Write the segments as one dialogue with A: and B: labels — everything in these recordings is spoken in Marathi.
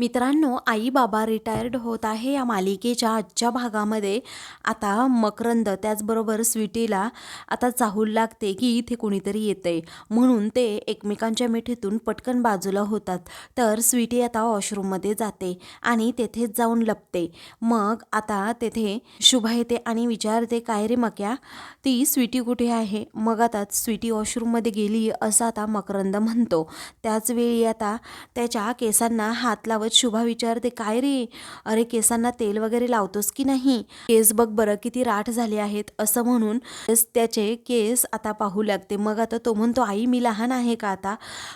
A: मित्रांनो आई बाबा रिटायर्ड होत आहे या मालिकेच्या आजच्या भागामध्ये. आता मकरंद त्याचबरोबर स्वीटीला आता चाहूल लागते की इथे कुणीतरी येते म्हणून ते एकमेकांच्या मिठीतून पटकन बाजूला होतात. तर स्वीटी आता वॉशरूममध्ये जाते आणि तेथेच जाऊन लपते. मग आता तेथे शुभा येते आणि विचारते काय रे मक्या ती स्वीटी कुठे आहे? मग आता स्वीटी वॉशरूममध्ये गेली असं आता मकरंद म्हणतो. त्याचवेळी आता त्याच्या केसांना हात लावत शुभा विचारते काय रे? अरे केसांना तेल वगैरे लावतोस की नाही? केस बघ बरं किती राठ झाले आहेत असं म्हणून त्याचे केस आता पाहू लागते. मग आता तो म्हणतो आई मी लहान आहे का आता?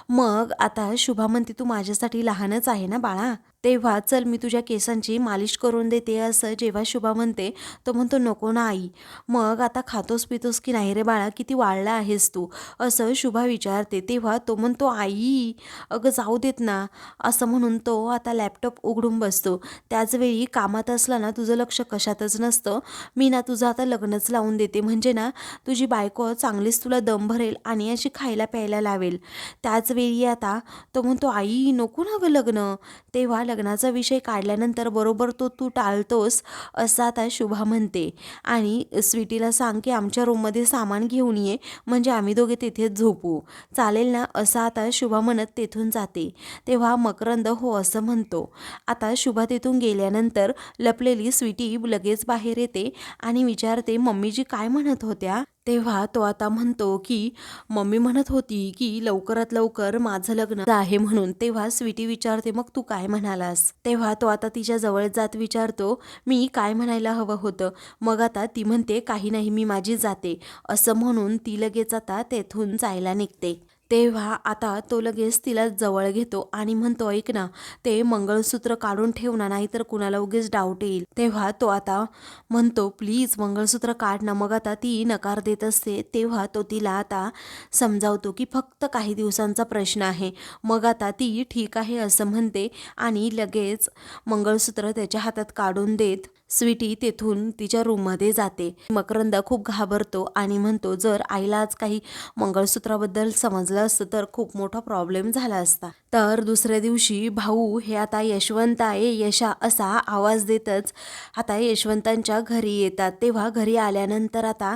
A: मग आता शुभा म्हणते तू माझ्यासाठी लहानच आहे ना बाळा? तेव्हा चल मी तुझ्या केसांची मालिश करून देते असं जेव्हा शुभा म्हणते तो म्हणतो नको ना आई. मग आता खातोस पितोस की नाही रे बाळा? किती वाढला आहेस तू? असं शुभा विचारते. तेव्हा तो म्हणतो आई अगं जाऊ देत ना. असं म्हणून तो आता लॅपटॉप उघडून बसतो. त्याचवेळी कामात असला ना तुझं लक्ष कशातच नसतं. मी ना तुझं आता लग्नच लावून देते. म्हणजे ना तुझी बायको चांगलीच तुला दम भरेल आणि अशी खायला प्यायला लावेल. त्याचवेळी आता तो म्हणतो आई नको ना गं लग्न. तेव्हा लग्नाचा विषय काढल्यानंतर बरोबर तो तू टाळतोस असं आता शुभा म्हणते. आणि स्वीटीला सांग की आमच्या रूममध्ये सामान घेऊन ये म्हणजे आम्ही दोघे तिथेच झोपू. चालेल ना? असं आता शुभा म्हणत तेथून जाते. तेव्हा मकरंद हो असं म्हणतो. आता शुभा तिथून गेल्यानंतर लपलेली स्वीटी लगेच बाहेर येते आणि विचारते मम्मीजी काय म्हणत होत्या? तेव्हा तो आता म्हणतो की मम्मी म्हणत होती की लवकरात लवकर माझं लग्न आहे म्हणून. तेव्हा स्वीटी विचारते मग तू काय म्हणालास? तेव्हा तो आता तिच्या जवळ जात विचारतो मी काय म्हणायला हवं होतं? मग आता ती म्हणते काही नाही मी माझी जाते. असं म्हणून ती लगेच आता तेथून जायला निघते. तेव्हा आता तो लगेच तिला जवळ घेतो आणि म्हणतो ऐक ना ते मंगळसूत्र काढून ठेव ना नाहीतर कुणाला उगीच डाऊट येईल. तेव्हा तो आता म्हणतो प्लीज मंगळसूत्र काढ ना मग आता ती नकार देत असते. तेव्हा तो तिला आता समजावतो की फक्त काही दिवसांचा प्रश्न आहे. मग आता ती ठीक आहे असं म्हणते आणि लगेच मंगळसूत्र त्याच्या हातात काढून देत स्वीटी तेथून तिच्या रूममध्ये जाते. मकरंद खूप घाबरतो आणि म्हणतो जर आईला आज काही मंगळसूत्राबद्दल समजलं असतं तर खूप मोठा प्रॉब्लेम झाला असता. तर दुसऱ्या दिवशी भाऊ हे आता यशवंत आहे यशा असा आवाज देतच. आता यशवंतांच्या घरी येतात. तेव्हा घरी आल्यानंतर आता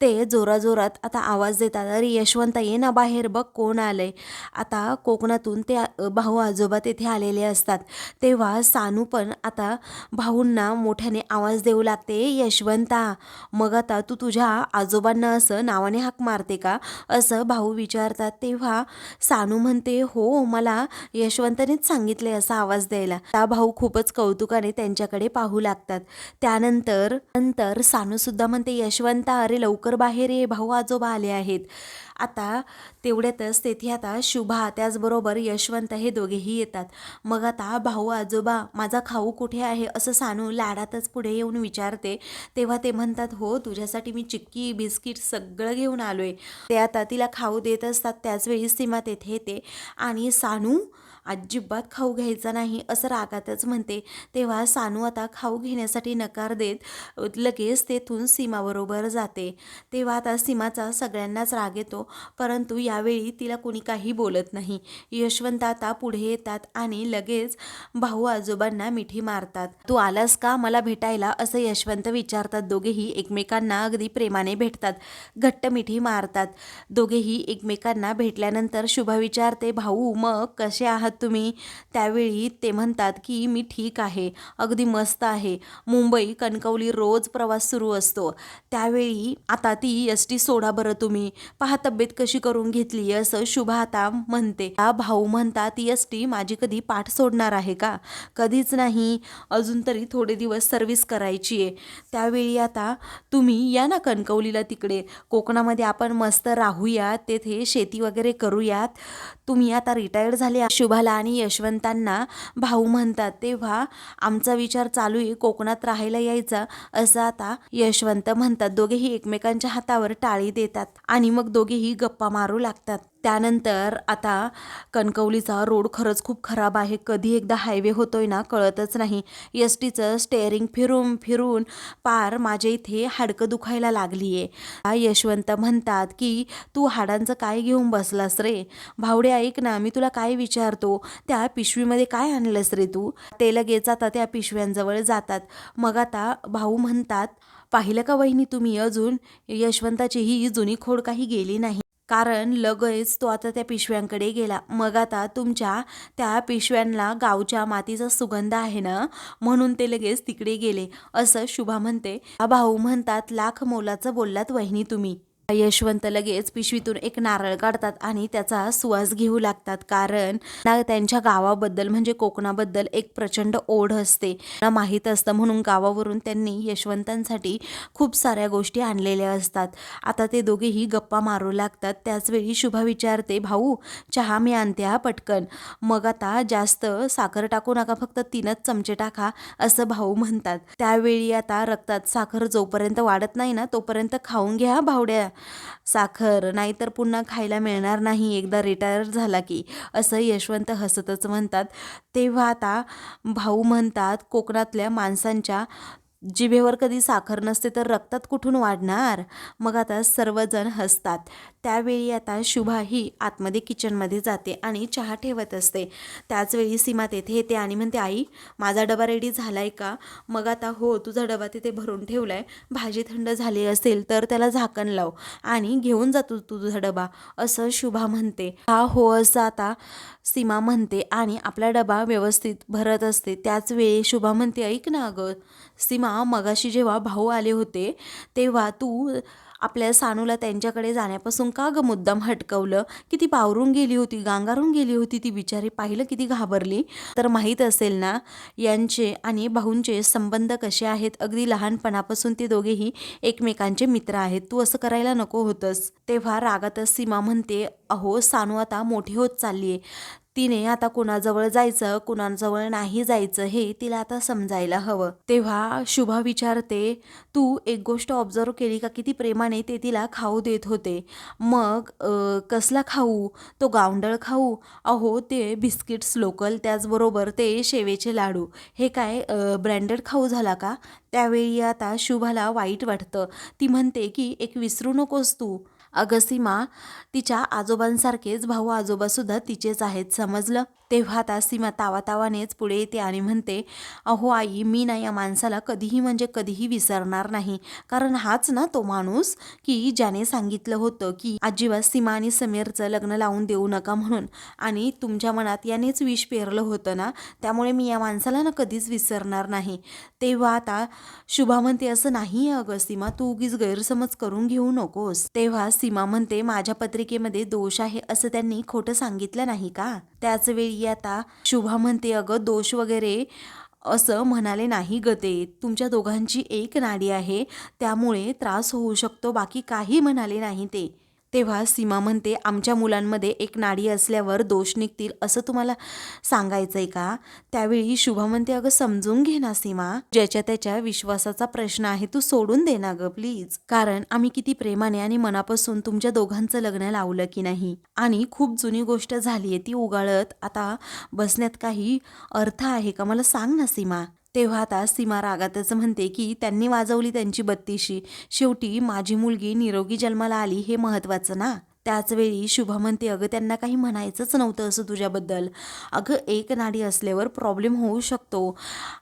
A: ते जोराजोरात आता आवाज देतात. अरे यशवंत ये ना बाहेर बघ कोण आलंय. आता कोकणातून ते भाऊ आजोबा तेथे आलेले असतात. तेव्हा सानू पण आता भाऊंना मोठ्याने आवाज देऊ लागते यशवंता मग आता तू तुझ्या आजोबांना असं नावाने हाक मारते का? असं भाऊ विचारतात. तेव्हा सानू म्हणते हो मला यशवंतनेच सांगितले असा आवाज द्यायला. त्या भाऊ खूपच कौतुकाने त्यांच्याकडे पाहू लागतात. त्यानंतर नंतर सानू सुद्धा म्हणते यशवंता अरे लवकर बाहेर ये भाऊ आजोबा आले आहेत. आता तेवढ्यातच तेथे आता शुभा त्याचबरोबर यशवंत हे दोघेही येतात. मग आता भाऊ आजोबा माझा खाऊ कुठे आहे असं सानू लाडातच पुढे येऊन विचारते. तेव्हा ते म्हणतात हो तुझ्यासाठी मी चिक्की बिस्किट सगळं घेऊन आलो आहे ते आता तिला खाऊ देत असतात त्याचवेळी सीमा तेथे येते. आणि सानू अजिबात खाऊ घ्यायचा नाही असं रागातच म्हणते. तेव्हा सानू आता खाऊ घेण्यासाठी नकार देत लगेच तेथून सीमाबरोबर जाते. तेव्हा आता सीमाचा सगळ्यांनाच राग येतो परंतु यावेळी तिला कोणी काही बोलत नाही. यशवंत आता पुढे येतात आणि लगेच भाऊ आजोबांना मिठी मारतात. तू आलास का मला भेटायला? असं यशवंत विचारतात. दोघेही एकमेकांना अगदी प्रेमाने भेटतात. घट्ट मिठी मारतात. दोघेही एकमेकांना भेटल्यानंतर शुभा विचारते भाऊ मग कसे आहात तुम्ही त्यावेळी ते म्हणतात की मी ठीक आहे अगदी मस्त आहे. मुंबई कणकवली रोज प्रवास सुरू असतो. त्यावेळी आता ती एस टी सोडा बरं तुम्ही. पहा तब्येत कशी करून घेतली असं शुभा आता म्हणते. हा भाऊ म्हणतात ती एस टी माझी कधी पाठ सोडणार आहे का? कधीच नाही. अजून तरी थोडे दिवस सर्व्हिस करायची आहे. त्यावेळी आता तुम्ही या ना कणकवलीला तिकडे. कोकणामध्ये आपण मस्त राहूयात. तेथे शेती वगैरे करूयात. तुम्ही आता रिटायर्ड झाले शुभा शुभाला आणि यशवंतांना भाऊ म्हणतात. तेव्हा आमचा विचार चालू आहे कोकणात राहायला यायचा असं आता यशवंत म्हणतात. दोघेही एकमेकांच्या हातावर टाळी देतात आणि मग दोघेही गप्पा मारू लागतात. त्यानंतर आता कणकवलीचा रोड खरंच खूप खराब आहे. कधी एकदा हायवे होतोय ना कळतच नाही. एस टीचं स्टेअरिंग फिरून फिरून पार माझ्या इथे हाडकं दुखायला लागली आहे यशवंत म्हणतात की तू हाडांचं काय घेऊन बसलास रे? भावडे ऐक ना मी तुला काय विचारतो? त्या पिशवीमध्ये काय आणलंस रे तू? ते लगेच आता त्या पिशव्यांजवळ जातात. मग आता भाऊ म्हणतात पाहिलं का वहिनी तुम्ही अजून? यशवंताची ही जुनी खोड काही गेली नाही. कारण लगेच तो आता त्या पिशव्यांकडे गेला. मग आता तुमच्या त्या पिशव्यांना गावच्या मातीचा सुगंध आहे ना? म्हणून ते लगेच तिकडे गेले. असं शुभा म्हणते. भाऊ म्हणतात लाख मोलाचं बोललात वहिनी तुम्ही. यशवंत लगेच पिशवीतून एक नारळ काढतात आणि त्याचा सुवास घेऊ लागतात. कारण ना त्यांच्या गावाबद्दल म्हणजे कोकणाबद्दल एक प्रचंड ओढ असते. ना माहीत असतं म्हणून गावावरून त्यांनी यशवंतांसाठी खूप साऱ्या गोष्टी आणलेल्या असतात. आता ते दोघेही गप्पा मारू लागतात. त्याचवेळी शुभा विचारते भाऊ चहा मी आणते हा पटकन. मग आता जास्त साखर टाकू नका फक्त तीनच चमचे टाका असं भाऊ म्हणतात. त्यावेळी आता रक्तात साखर जोपर्यंत वाढत नाही ना तोपर्यंत खाऊन घ्या भावड्या. साखर नाहीतर पुन्हा खायला मिळणार नाही. एकदा रिटायर झाला की असं यशवंत हसतच म्हणतात. तेव्हा आता भाऊ म्हणतात कोकणातल्या माणसांच्या जिभेवर कधी साखर नसते तर रक्तात कुठून वाढणार? मग आता सर्वजण हसतात. त्यावेळी आता शुभा ही आतमध्ये किचनमध्ये जाते आणि चहा ठेवत असते. त्याचवेळी सीमा तेथे येते आणि म्हणते आई माझा डबा रेडी झाला आहे का? मग आता हो तुझा डबा तिथे भरून ठेवला आहे भाजी थंड झाली असेल तर त्याला झाकण लाव आणि घेऊन जातो तुझा डबा असं शुभा म्हणते. हा हो असं आता सीमा म्हणते आणि आपला डबा व्यवस्थित भरत असते. त्याच वेळी शुभा म्हणते ऐक ना अगं सीमा मगाशी जेव्हा भाऊ आले होते तेव्हा तू आपल्या सानूला त्यांच्याकडे जाण्यापासून का ग मुद्दाम हटकवलं? किती पावरून गेली होती गांगारून गेली होती ती बिचारी पाहिलं किती घाबरली? तर माहीत असेल ना यांचे आणि भाऊंचे संबंध कसे आहेत? अगदी लहानपणापासून ते दोघेही एकमेकांचे मित्र आहेत. तू असं करायला नको होतंस. तेव्हा रागातच सीमा म्हणते अहो सानू आता मोठी होत चालली आहे तिने आता कुणाजवळ जायचं कुणाजवळ नाही जायचं हे तिला आता समजायला हवं. तेव्हा शुभा विचारते तू एक गोष्ट ऑब्झर्व केली का? किती प्रेमाने ते तिला खाऊ देत होते. मग कसला खाऊ? तो गावंडळ खाऊ? अहो ते बिस्किट्स लोकल त्याचबरोबर ते शेवेचे लाडू. हे काय ब्रँडेड खाऊ झाला का? त्यावेळी आता शुभाला वाईट वाटतं. ती म्हणते की एक विसरू नकोस तू. अगसीमा तिच्या आजोबांसारखेच भाऊ आजोबासुद्धा तिचेच आहेत समजलं? तेव्हा आता सीमा तावातावानेच पुढे येते आणि म्हणते अहो आई मी ना या माणसाला कधीही म्हणजे कधीही विसरणार नाही. कारण हाच ना तो माणूस की ज्याने सांगितलं होतं की अजिबात सीमा आणि समीरचं लग्न लावून देऊ नका म्हणून. आणि तुमच्या मनात यानेच विष पेरलं होतं ना त्यामुळे मी या माणसाला ना कधीच विसरणार नाही. तेव्हा आता शुभा म्हणते असं नाही आहे अगं सीमा तू उगीच गैरसमज करून घेऊ नकोस. तेव्हा सीमा म्हणते माझ्या पत्रिकेमध्ये दोष आहे असं त्यांनी खोटं सांगितलं नाही का? त्याच वेळी आता शुभा म्हणते अगं दोष वगैरे असं म्हणाले नाही गते ते. तुमच्या दोघांची एक नाडी आहे. त्यामुळे त्रास होऊ शकतो. बाकी काही म्हणाले नाही ते. तेव्हा सीमा म्हणते आमच्या मुलांमध्ये एक नाडी असल्यावर दोष निघतील असं तुम्हाला सांगायचं आहे का? त्यावेळी शुभा म्हणते अगं समजून घे ना सीमा. ज्याच्या त्याच्या विश्वासाचा प्रश्न आहे तू सोडून दे ना ग प्लीज कारण आम्ही किती प्रेमाने आणि मनापासून तुमच्या दोघांचं लग्न लावलं की नाही. आणि खूप जुनी गोष्ट झाली आहे ती उगाळत. आता बसण्यात काही अर्थ आहे का? मला सांग ना सीमा. तेव्हा आता सीमा रागातच म्हणते की त्यांनी वाजवली त्यांची बत्तीशी. शेवटी माझी मुलगी निरोगी जन्माला आली हे महत्वाचं ना? त्याचवेळी शुभा म्हणते अगं त्यांना काही म्हणायचंच नव्हतं असं तुझ्याबद्दल. अगं एक नाडी असल्यावर प्रॉब्लेम होऊ शकतो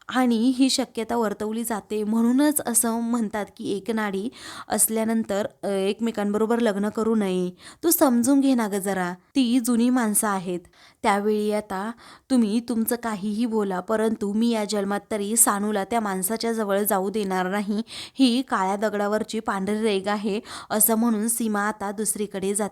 A: आणि ही शक्यता वर्तवली जाते. म्हणूनच असं म्हणतात की एक नाडी असल्यानंतर एकमेकांबरोबर लग्न करू नये. तू समजून घे ना गं जरा. ती जुनी माणसं आहेत. त्यावेळी आता तुम्ही तुमचं काहीही बोला परंतु मी या जन्मात तरी सानूला त्या माणसाच्या जवळ जाऊ देणार नाही. ही काळ्या दगडावरची पांढरी रेग आहे असं म्हणून सीमा आता दुसरीकडे जाते.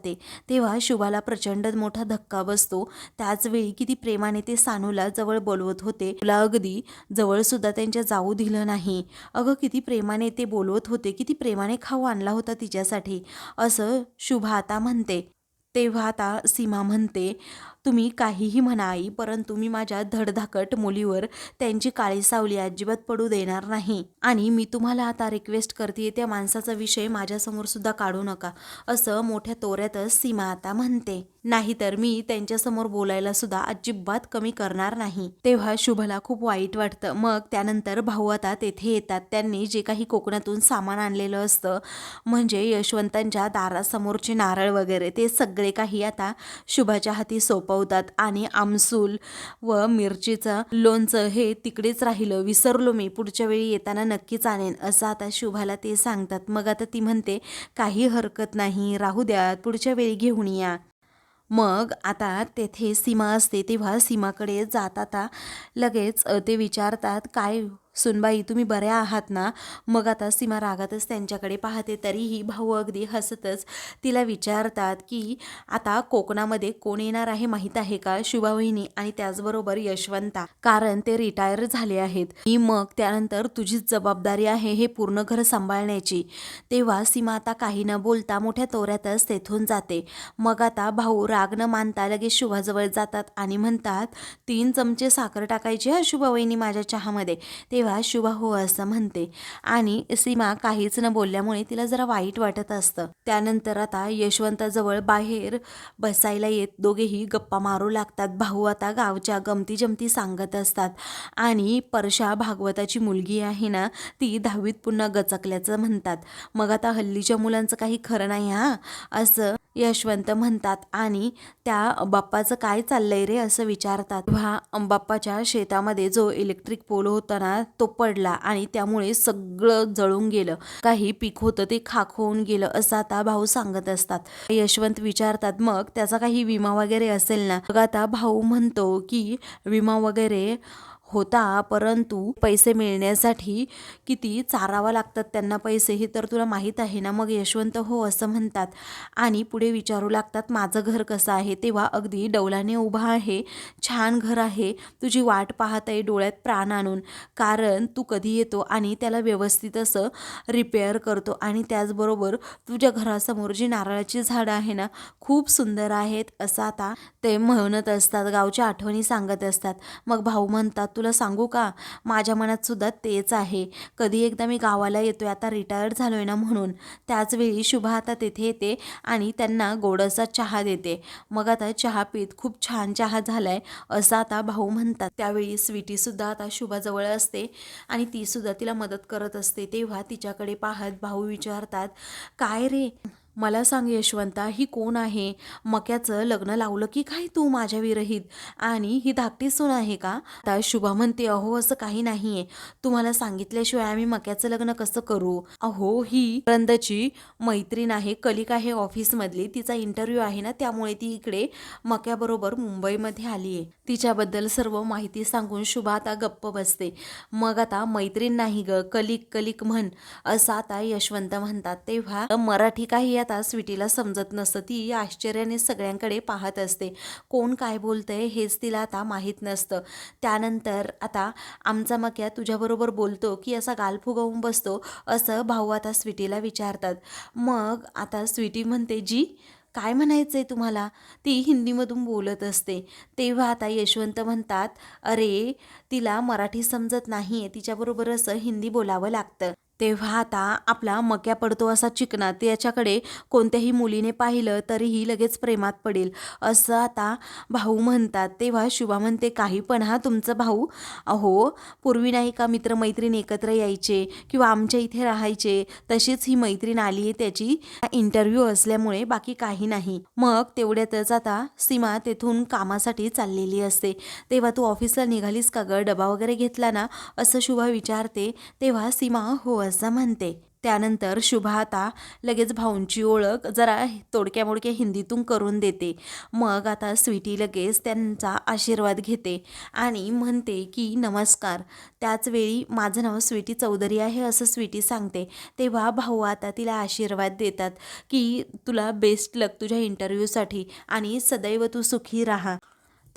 A: तेव्हा शुभाला प्रचंड मोठा धक्का बसतो. त्याचवेळी किती प्रेमाने ते सानूला जवळ बोलवत होते. तुला अगदी जवळ सुद्धा त्यांच्या जाऊ दिलं नाही. अगं किती प्रेमाने ते बोलवत होते. किती प्रेमाने खाऊ आणला होता तिच्यासाठी. असं शुभा आता म्हणते. तेव्हा आता सीमा म्हणते तुम्ही काहीही म्हणा आई परंतु मी माझ्या धडधाकट मुलीवर त्यांची काळी सावली अजिबात पडू देणार नाही. आणि मी तुम्हाला आता रिक्वेस्ट करते त्या माणसाचा विषय माझ्यासमोर सुद्धा काढू नका असं मोठ्या तोऱ्यातच सीमा आता म्हणते. नाहीतर मी त्यांच्यासमोर बोलायला सुद्धा अजिबात कमी करणार नाही. तेव्हा शुभला खूप वाईट वाटतं. मग त्यानंतर भाऊ आता तेथे येतात. त्यांनी जे काही कोकणातून सामान आणलेलं असतं म्हणजे यशवंतांच्या दारासमोरचे नारळ वगैरे ते सगळे काही आता शुभाच्या हाती सोपवतात आणि आमसूल व मिरचीचं लोणचं हे तिकडेच राहिलं. विसरलो मी. पुढच्या वेळी येताना नक्कीच आणेन. असं आता शुभाला ते सांगतात. मग आता ती म्हणते काही हरकत नाही. राहू द्या. पुढच्या वेळी घेऊन या. मग आता तेथे सीमा असते. तेव्हा सीमाकडे जात आता लगेच ते विचारतात काय सुनबाई तुम्ही बऱ्या आहात ना? मग आता सीमा रागातच त्यांच्याकडे पाहते तरीही भाऊ अगदी हसतच तिला विचारतात की आता कोकणामध्ये कोण येणार आहे माहीत आहे का शुभावहिनी आणि त्याचबरोबर यशवंता? कारण ते रिटायर झाले आहेत. ही मग त्यानंतर तुझीच जबाबदारी आहे हे पूर्ण घर सांभाळण्याची. तेव्हा सीमा आता काही न बोलता मोठ्या तोऱ्यातच तेथून जाते. मग आता भाऊ राग न मानता लगेच शुभाजवळ जातात आणि म्हणतात तीन चमचे साखर टाकायची हा शुभावहिनी माझ्या चहामध्ये. तेव्हा शुभा हो असं म्हणते. आणि सीमा काहीच न बोलल्यामुळे तिला जरा वाईट वाटत असतं. त्यानंतर आता यशवंताजवळ बाहेर बसायला येत दोघेही गप्पा मारू लागतात. भाऊ आता गावच्या गमती जमती सांगत असतात. आणि परशा भागवताची मुलगी आहे ना ती दहावीत पुन्हा गचकल्याचं म्हणतात. मग आता हल्लीच्या मुलांचं काही खरं नाही हा? असं यशवंत म्हणतात आणि त्या बाप्पाचं काय चाललंय रे असं विचारतात. तेव्हा बाप्पाच्या शेतामध्ये जो इलेक्ट्रिक पोल होता ना तो पडला आणि त्यामुळे सगळं जळून गेलं. काही पीक होतं ते खाक होऊन गेलं असं आता भाऊ सांगत असतात. यशवंत विचारतात मग त्याचा काही विमा वगैरे असेल ना? मग आता भाऊ म्हणतो की विमा वगैरे होता परंतु पैसे मिळण्यासाठी किती चारावा लागतात त्यांना पैसे हे तर तुला माहीत आहे ना? मग यशवंत हो असं म्हणतात. आणि पुढे विचारू लागतात माझं घर कसं आहे? तेव्हा अगदी डौलाने उभा आहे. छान घर आहे. तुझी वाट पाहत आहे डोळ्यात प्राण आणून. कारण तू कधी येतो आणि त्याला व्यवस्थित असं रिपेअर करतो. आणि त्याचबरोबर तुझ्या घरासमोर जी नारळाची झाडं आहे ना खूप सुंदर आहेत असं आता ते म्हणत असतात. गावच्या आठवणी सांगत असतात. मग भाऊ म्हणतात तुला सांगू का? माझ्या मनात सुद्धा तेच आहे. कधी एकदा मी गावाला येतो आहे आता रिटायर्ड आहे ना म्हणून. त्याचवेळी शुभा आता तेथे येते आणि त्यांना गोडसा चहा देते. मग आता चहा पीत खूप छान चहा झालाय असं आता भाऊ म्हणतात. त्यावेळी स्वीटीसुद्धा आता शुभाजवळ असते आणि तीसुद्धा तिला मदत करत असते. तेव्हा तिच्याकडे पाहत भाऊ विचारतात काय रे? मला सांग यशवंता ही कोण आहे? मक्याचं लग्न लावलं की काय तू माझ्या विरहित? आणि ही धाकटी सून आहे का? आता शुभा म्हणते अहो असं काही नाहीये. तुम्हाला सांगितल्याशिवाय आम्ही मक्याचं लग्न कसं करू? अहो ही रंदची मैत्रीण आहे कलिक आहे ऑफिसमधली. तिचा इंटरव्ह्यू आहे ना त्यामुळे ती इकडे मक्याबरोबर मुंबईमध्ये आली आहे. तिच्याबद्दल सर्व माहिती सांगून शुभा आता गप्प बसते. मग आता मैत्रीण नाही ग कलिक कलिक म्हण असं आता यशवंत म्हणतात. तेव्हा मराठी काही आता स्वीटीला समजत नसतं. ती आश्चर्याने सगळ्यांकडे पाहत असते. कोण काय बोलतंय हेच तिला आता माहीत नसतं. त्यानंतर आता आमचा मक्या तुझ्याबरोबर बोलतो की असा गाल फुगवून बसतो. असं भाऊ आता स्वीटीला विचारतात. मग आता स्वीटी म्हणते जी काय म्हणायचं आहे तुम्हाला? ती हिंदीमधून बोलत असते. तेव्हा आता यशवंत म्हणतात अरे तिला मराठी समजत नाही आहे तिच्याबरोबर असं हिंदी बोलावं लागतं. तेव्हा आता आपला मक्या पडतो असा चिकना त्याच्याकडे कोणत्याही मुलीने पाहिलं तरीही लगेच प्रेमात पडेल. असं आता भाऊ म्हणतात. तेव्हा शुभा म्हणते काही पण हा तुमचं भाऊ. अहो पूर्वी नाही का मित्रमैत्रीण एकत्र यायचे किंवा आमच्या इथे राहायचे? तशीच ही मैत्रीण आली आहे त्याची. इंटरव्ह्यू असल्यामुळे बाकी काही नाही. मग तेवढ्यातच आता सीमा तेथून कामासाठी चाललेली असते. तेव्हा तू ऑफिसला निघालीस का ग? डबा वगैरे घेतला ना? असं शुभा विचारते. तेव्हा सीमा हो असं म्हणते. त्यानंतर शुभा आता लगेच भाऊंची ओळख जरा तोडक्या मोडक्या हिंदीतून करून देते. मग आता स्वीटी लगेच त्यांचा आशीर्वाद घेते आणि म्हणते की नमस्कार. त्याचवेळी माझं नाव स्वीटी चौधरी आहे असं स्वीटी सांगते. तेव्हा भाऊ आता तिला आशीर्वाद देतात की तुला बेस्ट लक तुझ्या इंटरव्ह्यूसाठी आणि सदैव तू सुखी राहा.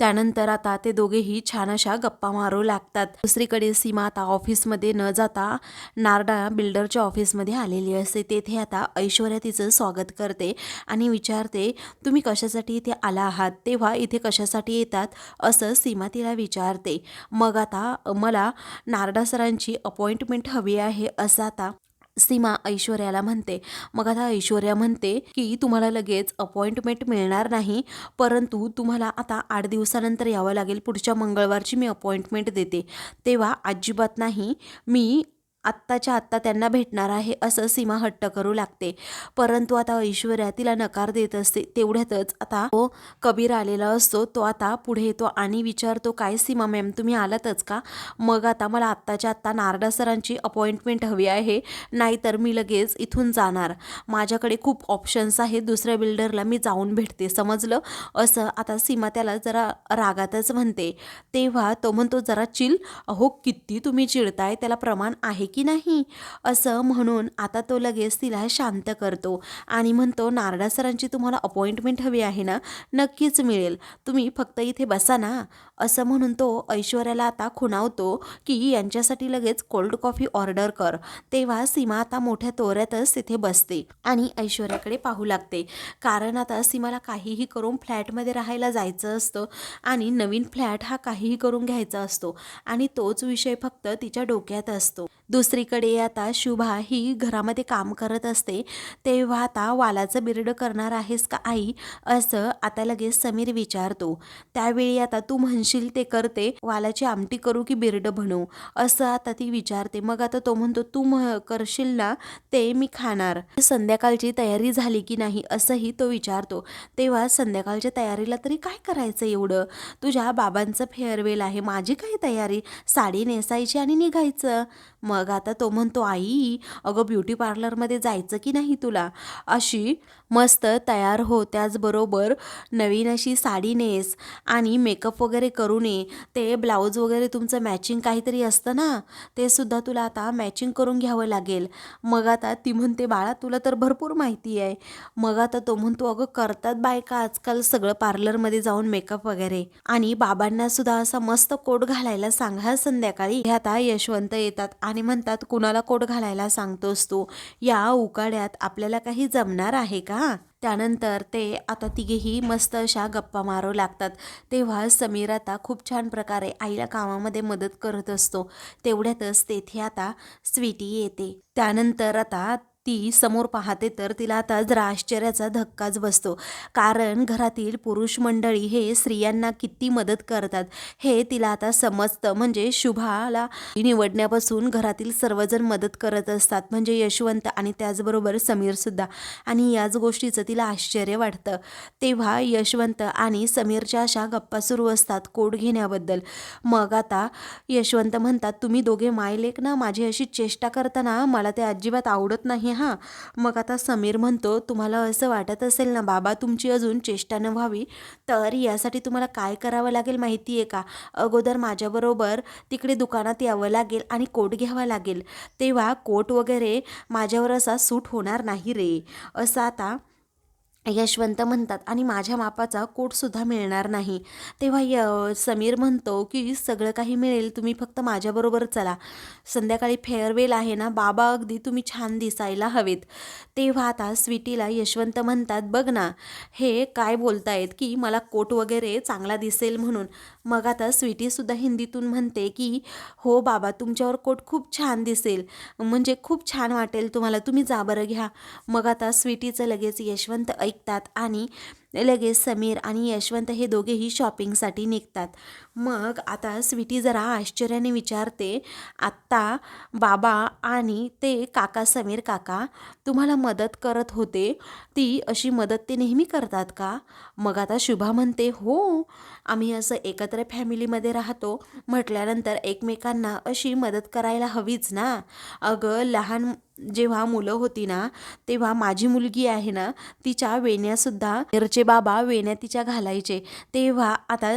A: त्यानंतर आता ते दोघेही छान अशा गप्पा मारू लागतात. दुसरीकडे सीमा आता ऑफिसमध्ये न जाता नारडा बिल्डरच्या ऑफिसमध्ये आलेली असते. तेथे आता ऐश्वर्या तिचं स्वागत करते आणि विचारते तुम्ही कशासाठी इथे आला आहात? तेव्हा इथे कशासाठी येतात? असं सीमा तिला विचारते. मग आता मला नारडा सरांची अपॉइंटमेंट हवी आहे असं आता सीमा ऐश्वर्याला म्हणते. मग आता ऐश्वर्या म्हणते की तुम्हाला लगेच अपॉइंटमेंट मिळणार नाही परंतु तुम्हाला आता आठ दिवसानंतर यावं लागेल. पुढच्या मंगळवारची मी अपॉइंटमेंट देते. तेव्हा अजिबात नाही मी आत्ताच्या आत्ता त्यांना भेटणार आहे असं सीमा हट्ट करू लागते. परंतु आता ऐश्वर्या तिला नकार देत असते. तेवढ्यातच आता तो कबीर आलेला असतो. तो आता पुढे येतो आणि विचारतो काय सीमा मॅम तुम्ही आलातच का? मग आता मला आत्ताच्या आत्ता नारडा सरांची अपॉइंटमेंट हवी आहे. नाहीतर मी लगेच इथून जाणार. माझ्याकडे खूप ऑप्शन्स आहेत. दुसऱ्या बिल्डरला मी जाऊन भेटते. समजलं? असं आता सीमा त्याला जरा रागातच म्हणते. तेव्हा तो म्हणतो जरा चिल. अहो किती तुम्ही चिडताय. त्याला प्रमाण आहे की नाही? असं म्हणून आता तो लगेच तिला शांत करतो आणि म्हणतो नारडा सरांची तुम्हाला अपॉइंटमेंट हवी आहे ना? नक्कीच मिळेल. तुम्ही फक्त इथे बसा ना. असं म्हणून तो ऐश्वर्याला आता खुणावतो की यांच्यासाठी लगेच कोल्ड कॉफी ऑर्डर कर. तेव्हा सीमा आता मोठ्या तोऱ्यातच तिथे बसते आणि ऐश्वर्याकडे पाहू लागते. कारण आता सीमाला काहीही करून फ्लॅटमध्ये राहायला जायचं असतं आणि नवीन फ्लॅट हा काहीही करून घ्यायचा असतो आणि तोच विषय फक्त तिच्या डोक्यात असतो. दुसरीकडे आता शुभा ही घरामध्ये काम करत असते. तेव्हा आता वालाचं बिरडं करणार आहेस का आई? असं आता लगेच समीर विचारतो. त्यावेळी आता तू म्हणशील ते करते वालाची आमटी करू की बिरडं बनवू? असं आता ती विचारते. मग आता तो म्हणतो तू म करशील ना ते मी खाणार. संध्याकाळची तयारी झाली की नाही? असंही तो विचारतो. तेव्हा संध्याकाळच्या तयारीला तरी काय करायचं एवढं? तुझ्या बाबांचं फेअरवेल आहे माझी काय तयारी? साडी नेसायची आणि निघायचं? मग आता तो म्हणतो आई अगं ब्युटी पार्लरमध्ये जायचं की नाही तुला? अशी मस्त तयार हो त्याचबरोबर नवीन अशी साडी नेस आणि मेकअप वगैरे करू नये ते ब्लाऊज वगैरे तुमचं मॅचिंग काहीतरी असतं ना ते सुद्धा तुला आता मॅचिंग करून घ्यावं लागेल. मग आता ती म्हणते बाळा तुला तर भरपूर माहिती आहे. मग आता तो म्हणतो अगं करतात बायका आजकाल सगळं पार्लरमध्ये जाऊन मेकअप वगैरे. आणि बाबांना सुद्धा असा मस्त कोट घालायला सांगा संध्याकाळी. हे आता यशवंत येतात आणि म्हणतात कुणाला कोट घालायला सांगतोस तू? या उकाड्यात आपल्याला काही जमणार आहे का? त्यानंतर ते आता तिघेही मस्त अशा गप्पा मारू लागतात. तेव्हा समीर आता खूप छान प्रकारे आईला कामामध्ये मदत करत असतो. तेवढ्यातच तेथे आता स्वीटी येते. त्यानंतर आता ती समोर पाहते तर तिला आता जरा आश्चर्याचा धक्काच बसतो. कारण घरातील पुरुष मंडळी हे स्त्रियांना किती मदत करतात हे तिला आता समजतं. म्हणजे शुभाला निवडण्यापासून घरातील सर्वजण मदत करत असतात म्हणजे यशवंत आणि त्याचबरोबर समीरसुद्धा आणि याच गोष्टीचं तिला आश्चर्य वाटतं. तेव्हा यशवंत आणि समीरच्या अशा गप्पा सुरू असतात कोड घेण्याबद्दल. मग आता यशवंत म्हणतात तुम्ही दोघे मायलेक ना माझी अशी चेष्टा करताना मला ते अजिबात आवडत नाही हां. मग आता समीर म्हणतो तुम्हाला असं वाटत असेल ना बाबा तुमची अजून चेष्टा न व्हावी तर यासाठी तुम्हाला काय करावं लागेल माहिती आहे का? अगोदर माझ्याबरोबर तिकडे दुकानात यावं लागेल आणि कोट घ्यावा लागेल. तेव्हा कोट वगैरे माझ्यावर असा सूट होणार नाही रे. असं आता यशवंत म्हणतात आणि माझ्या मापाचा कोटसुद्धा मिळणार नाही. तेव्हा य समीर म्हणतो की सगळं काही मिळेल तुम्ही फक्त माझ्याबरोबर चला. संध्याकाळी फेअरवेल आहे ना बाबा अगदी तुम्ही छान दिसायला हवेत. तेव्हा आता स्वीटीला यशवंत म्हणतात बघ ना हे काय बोलतायत की मला कोट वगैरे चांगला दिसेल म्हणून. मग आता स्वीटीसुद्धा हिंदीतून म्हणते की हो बाबा तुमच्यावर कोट खूप छान दिसेल. म्हणजे खूप छान वाटेल तुम्हाला. तुम्ही जा बरं घ्या. मग आता स्वीटीचं लगेच यशवंत ऐकतात आणि लगेच समीर आणि यशवंत हे दोघेही शॉपिंगसाठी निघतात. मग आता स्वीटी जरा आश्चर्याने विचारते आत्ता बाबा आणि ते काका समीर काका तुम्हाला मदत करत होते? ती अशी मदत ते नेहमी करतात का? मग आता शुभा म्हणते हो आम्ही असं एकत्र फॅमिलीमध्ये राहतो. म्हटल्यानंतर एकमेकांना अशी मदत करायला हवीच ना. अगं लहान जेव्हा मुलं होती ना तेव्हा माझी मुलगी आहे ना तिच्या वेण्यासुद्धा मिरचे तिचे बाबा वेण्या तिच्या घालायचे तेव्हा आता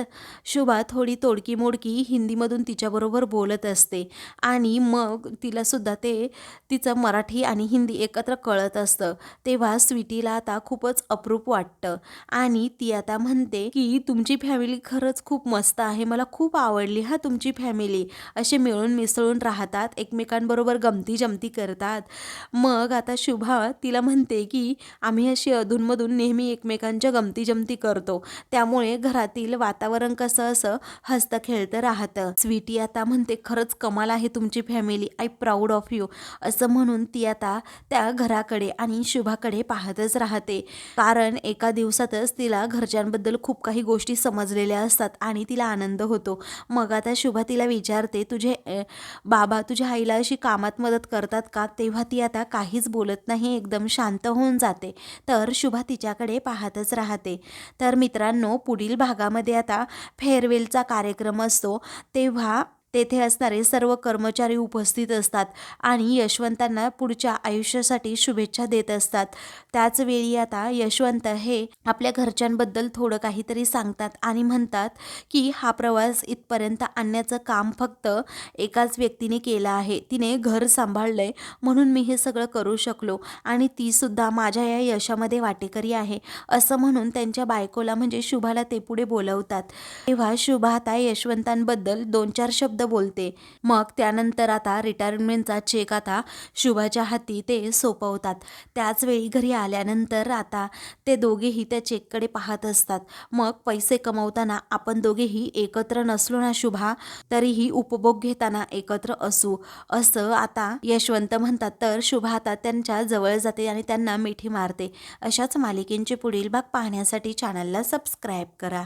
A: शुभा थोडी तोडकी मोडकी हिंदीमधून तिच्याबरोबर बोलत असते आणि मग तिलासुद्धा ते तिचं मराठी आणि हिंदी एकत्र कळत असतं. तेव्हा स्वीटीला आता खूपच अप्रूप वाटतं आणि ती आता म्हणते की तुमची फॅमिली खरंच खूप मस्त आहे. मला खूप आवडली हा तुमची फॅमिली. असे मिळून मिसळून राहतात एकमेकांबरोबर गमती जमती करतात. मग आता शुभा तिला म्हणते की आम्ही अशी अधूनमधून नेहमी एकमेकांच्या गमती जमती करतो. त्यामुळे घरातील वातावरण कसं असं हसतं खेळतं राहतं. स्वीटी आता म्हणते खरंच कमाल आहे तुमची family I proud of you असं म्हणून ती आता त्या घराकडे आणि शुभाकडे पाहतच राहते. कारण एका दिवसातच तिला घरच्यांबद्दल खूप काही गोष्टी समजलेल्या असतात आणि तिला आनंद होतो. मग आता शुभा तिला विचारते तुझे बाबा तुझ्या आईला अशी कामात मदत करतात का? तेव्हा ती आता काहीच बोलत नाही एकदम शांत होऊन जाते. तर शुभा तिच्याकडे पाहतच राहते. राहते. तर मित्रांनो पुढील भागामध्ये आता फेअरवेलचा कार्यक्रम असतो. तेव्हा तेथे असणारे सर्व कर्मचारी उपस्थित असतात आणि यशवंतांना पुढच्या आयुष्यासाठी शुभेच्छा देत असतात. त्याचवेळी आता यशवंत हे आपल्या घरच्यांबद्दल थोडं काहीतरी सांगतात आणि म्हणतात की हा प्रवास इथपर्यंत आणण्याचं काम फक्त एकाच व्यक्तीने केलं आहे. तिने घर सांभाळलंय म्हणून मी हे सगळं करू शकलो आणि तीसुद्धा माझ्या या यशामध्ये वाटेकरी आहे. असं म्हणून त्यांच्या बायकोला म्हणजे शुभाला ते पुढे बोलवतात. तेव्हा शुभा आता यशवंतांबद्दल दोन चार शब्द शब्द बोलते. मग त्यानंतर आता रिटायरमेंटचा चेक आता शुभाच्या हाती ते सोपवतात. त्याचवेळी घरी आल्यानंतर आता ते दोघेही त्या चेककडे पाहत असतात. मग पैसे कमवताना आपण दोघेही एकत्र नसलो ना शुभा तरीही उपभोग घेताना एकत्र असू. असं आता यशवंत म्हणतात. तर शुभा आता त्यांच्या जवळ जाते आणि त्यांना मिठी मारते. अशाच मालिकेंचे पुढील भाग पाहण्यासाठी चॅनलला सबस्क्राईब करा.